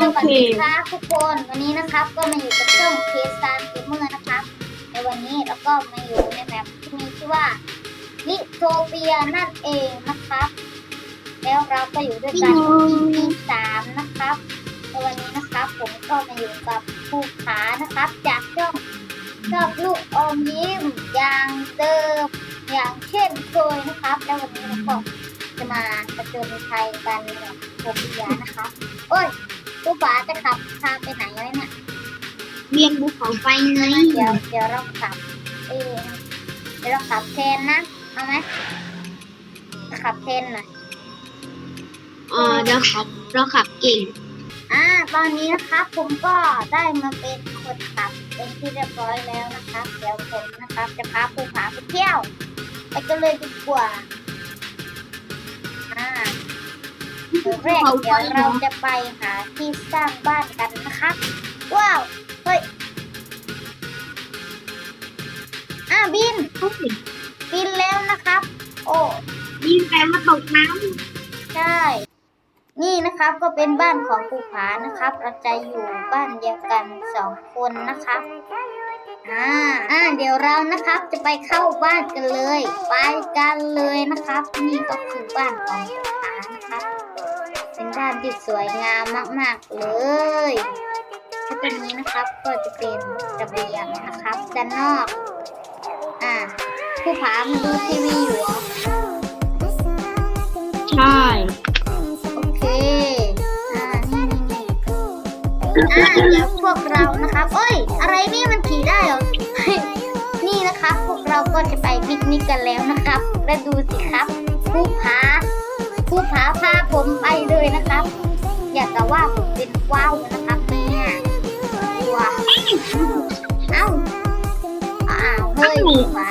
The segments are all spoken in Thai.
สวัสดีครับทุกคนวันนี้นะครับก็มาอยู่กับช่องเคสตาร์เกมเมอร์นะครับในวันนี้เราก็มาอยู่ในแมปที่มีชื่อว่าลิโทเปียนั่นเองนะครับ แล้วเราก็อยู่ด้วยกัน EP สามนะครับในวันนี้นะครับ ผมก็มาอยู่กับภูผานะครับ จากช่องชอบลูกอมยิ้มอย่างเดิมอย่างเช่นเคยนะครับ แล้ววันนี้เราก็จะมาประจนภัยกันแบบโทเปียนะครับโอ้ย ผู้ป๋าจะขับพาไปไหนไว้เนี่ยเรียนภูเขาไฟไงเดี๋ยวเดี๋ยวเราขับเองเดี๋ยวเราขับแทนนะเอาไหมขับแทนหน่อยเออเดี๋ยวขับเราขับเก่งอ่าตอนนี้นะครับผมก็ได้มาเป็นคนขับเป็นที่เรียบร้อยแล้วนะครับ เดี๋ยวผมนะครับ จะพาผู้ผาไปเที่ยวไปกันเลยดีกว่าอ่า แรกเดี๋ยวเราจะไปหาที่สร้างบ้านกันนะครับ ว้าว เฮ้ย อ่าบินเขาเห็นบินแล้วนะครับ โอ้ยิงแต่มาตกน้ใช่ นี่นะครับก็เป็นบ้านของภูผานะครับ เราจะอยู่บ้านเดียวกันสองคนนะครับอ่าอ่า เดี๋ยวเรานะครับจะไปเข้าบ้านกันเลย ไปกันเลยนะครับ นี่ก็คือบ้านของภูผานะครับ เป็นบ้านที่สวยงามมาก ๆ เลยถ้าตรงนี้นะครับก็จะเป็นระเบียงนะครับ ด้านนอก อ่าภูผามาดูทีวีอยู่เหรอำใช่ โอเค อ่า นี่นี่นี่อ่าเดี๋ยวพวกเรานะครับเอ้ย อะไรนี่มันขี่ได้เหรอ นี่นะครับ พวกเราก็จะไปปิกนิกกันแล้วนะครับ และดูสิครับ ผู้ผา ผู้ผาพาผมไปเลยนะครับ อยากจะว่าผมเป็นว้าวนะครับเนี่ยว้าวเอ้าอ้าวเฮ้ยผู้ผา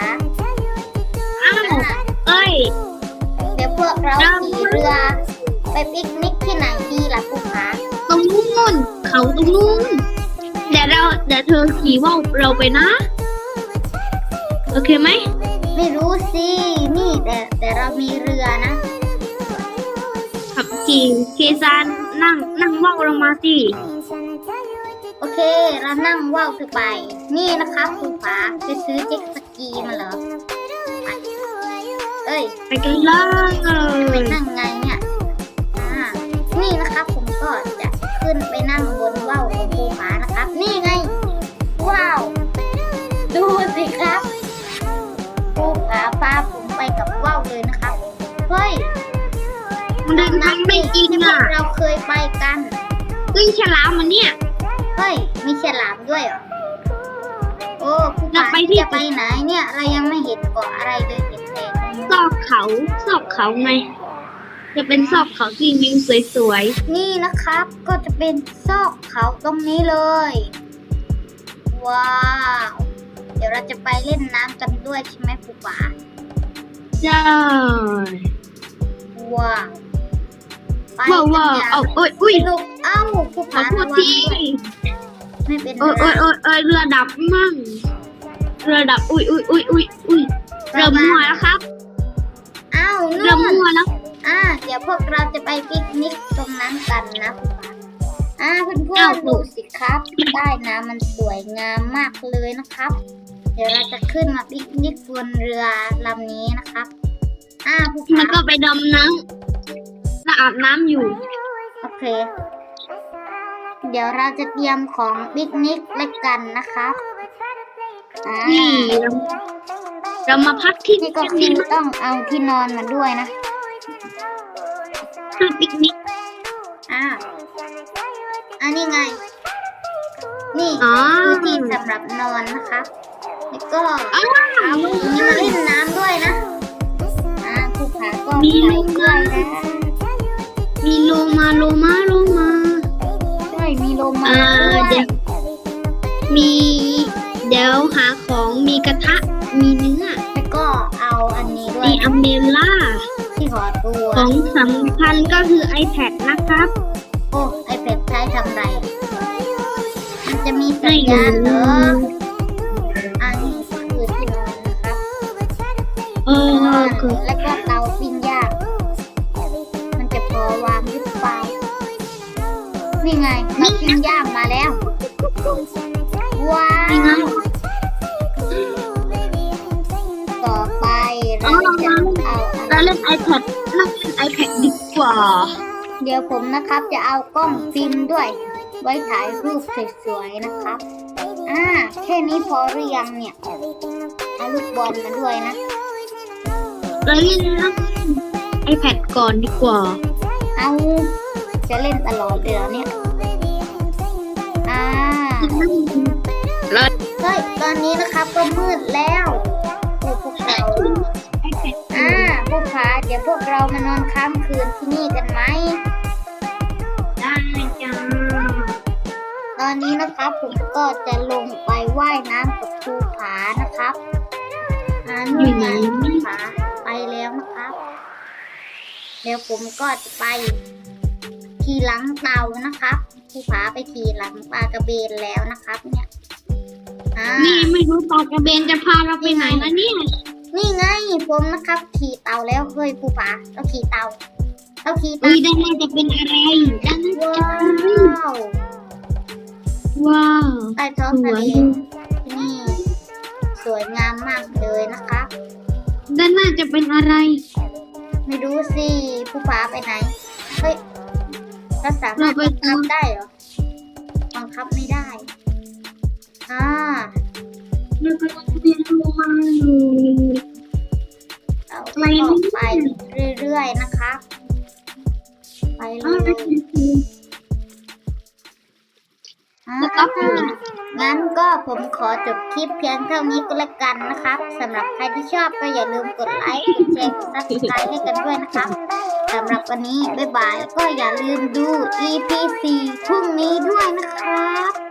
อ้าวอ่าเอ้ยเดี๋ยวพวกเราขี่เรือไปปิกนิกที่ไหนดีล่ะผู้ผาตรงนู้นเขาตรงนู้นเดี๋ยวเราเดี๋ยวเธอขี่ว่าวเราไปนะ โอเคไหมไม่รู้สิ นี่แต่แต่เรามีเรือนะ ขับขี่เคซานนั่งนั่งว่าวลงมาสิโอเคเรานั่งว่าวเธอไป นี่นะครับคุณฟ้าไปซื้อเจ็ตสกีมาเหรอไปเอ้ยไปกันเลไปยนั่งไงเนี่ยอ่านี่นะครับผมก็จะขึ้นไปนั่งบนว่าวของภูผานะครับ นี่ไงว้าว ดูสิครับภูผาพา เดินทางไม่จริงที่พวอะกเราเคยไปกันวิ่งฉลามมันเนี่ย เฮ้ยมีฉลามด้วยเหรอ โอ้ผู้เราผาไปที่ จะไปไหนเนี่ย เรายังไม่เห็นเกาะอะไรเลยเห็นแต่ซอกเขาซอกเขาไง จะเป็นซอกเขาที่วิวสวยนี่นะครับ ก็จะเป็นซอกเขาตรงนี้เลย ว้าว เดี๋ยวเราจะไปเล่นน้ำกันด้วยใช่ไหมผู้ผาๆ ใช่ว้าว ไปว้าวว้าวกันเอาเอ้ยอุ้ยลูกเอ้าผู้ขอผาโทษระวังทีด้วยไม่เป็นไรโอ้ยโอ้ยโอ้ยโอ้ยเรือดับมั่งเรือดับอุ้ยอุ้ยอุ้ยอุ้ยอุ้ยเรือมั่วแล้วครับเอ้าเรือนู่นมั่วแล้วอ่าเดี๋ยวพวกเราจะไปปิกนิกตรงนั้นกันนะคุณป้าอ่าเพื่อนอ้าวๆดูสิครับใต้น้ำมันสวยงามมากเลยนะครับ เดี๋ยวเราจะขึ้นมาปิกนิกบนเรือลำนี้นะครับ อ่าผู้แล้ผาวก็ไปดำน้ำแล้ว อาบน้ำอยู่ โอเค เดี๋ยวเราจะเตรียมของปิกนิกเล็กกันนะครับอ่านี่เราเรามาพักที่นี่ก็กันคืดีอไหมต้องเอาที่นอนมาด้วยนะคือปิกนิกอ่าอันนี้ไง นี่อ๋อ คือที่สำหรับนอนนะครับแล้วก็อ้าวเอาตรงนี้มาเล่นน้ำด้วยนะ อ่าภูผาก็มีใส่ลงด้วมายนะมี โลมาโลมาโลมาใช่มีลมมาอ่าด้วเดี๋ยยวมี เดี๋ยวหาของมีกระทะมีเนื้อแล้วก็เอาอันนี้ด้วมียอัมเบล่าที่ห่อตัวของสำคัญก็คือ iPad นะครับ โอ้ไอเป็ดใช้ทำไรมันจะมีสัญญาณเหรออันนี้คือที่นอนนะครับเออคือแล้วก็เตาปิ้ง นจะพอวางหรือเปล่านี่ไงเราปิ้งย่างมาแล้ว ว้านี่ไงวต่อไปเราจะเอาเราเล่น iPad เราเล่น iPad ดีกว่า เดี๋ยวผมนะครับจะเอากล้องฟิล์มด้วย ไว้ถ่ายรูปสวยๆนะครับ อ่าแค่นี้พอหรือยังเนี่ยเอาลูกบอลมาด้วยนะเราเล่น iPad ก่อนดีกว่า เอา จะเล่นตลอดเลยเหรอเนี่ยอ่าแล้วเฮ้ยตอนนี้นะครับก็มืดแล้วโอ้พวกเรา iPad อ่าพวกขาเดี๋ยวพวกเรามานอนค้างคืนที่นี่กันไหมได้จ้าตอนนี้นะครับผมก็จะลงไปว่ายน้ำกับภูผานะครับอ่านู่นไงภูผาไปแล้วนะครับ เดี๋ยวผมก็จะไป ขี่หลังเต่านะครับภูผาไปขี่หลังปลากระเบนแล้วนะครับ เนี่ยอ่านี่ไม่รู้ปลากระเบนจะพาเราไปไหนนะเนี่ยนี่ไงผมนะครับ ขี่เต่าแล้วเฮ้ยภูผาเราขี่เต่าเราขี่อุ้เต่ายด้านหน้าจะเป็นอะไรด้านหน้าจะว้าเป็นอะไรวว้าวใต้ท้องสทะวเลยที่นี่ สวยงามมากเลยนะครับด้านหน้าจะเป็นอะไร ไม่รู้สิผู้ฟ้าไปไหนเฮ้ย เราสามารถเราไปบังคับตามได้เหรอ บังคับไม่ได้ อ่าเรากำลังเรียนรู้มาอยู่เราไปก็ไม่ไปได้เรื่อยๆนะครับไปเลอ้าวยอ่าแล้วก็ไป งั้นก็ผมขอจบคลิปเพียงเท่านี้ก็แล้วกันนะครับสำหรับใครที่ชอบก็อย่าลืมกดไลค์ กดแชร์ กดซับสไครต์ให้กันด้วยนะครับสำหรับวันนี้ บ๊ายบาย ก็อย่าลืมดู EP 4พรุ่งนี้ด้วยนะครับ